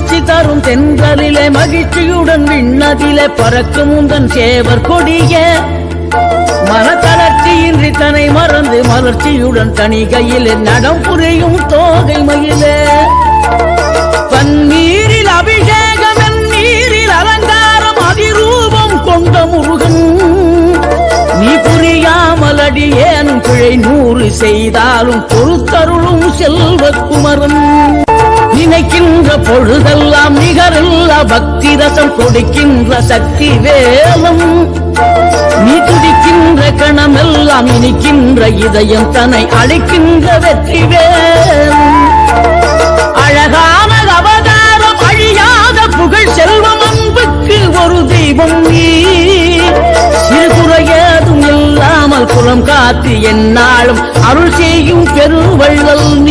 மகிழ்ச்சி தரும் தென்றலிலே மகிழ்ச்சியுடன் விண்ணதிலே பறக்கும் உந்தன் சேவர் கொடிய. மனத்தளர்ச்சியின்றி தன்னை மறந்து மலர்ச்சியுடன் தணிகையிலே நடம் புரியும் தோகை மயிலே. பன்னீரில் அபிஷேகம் நீரில் அலங்காரம் அதிரூபம் கொண்ட முருகன். நீ புரியாமல் அடியேனும் பிழை நூறு செய்தாலும் பொறுத்தருளும் செல்வக்குமரன் நினைக்கின்ற பொழுதெல்லாம் நிகரில்லா பக்தி ரசம் கொடுக்கின்ற சக்தி வேலம். நீ துடிக்கின்ற கணமெல்லாம் இனிக்கின்ற இதயம் தன்னை அழைக்கின்ற வெற்றி வேலும். அழகான அவதாரம் அழியாத புகழ் செல்வம் அன்புக்கு ஒரு தெய்வம் நீ. சிறுகுறையதும் இல்லாமல் புறம் காத்து என்னாலும் அருள் செய்யும் பெருவள்ளல் நீ.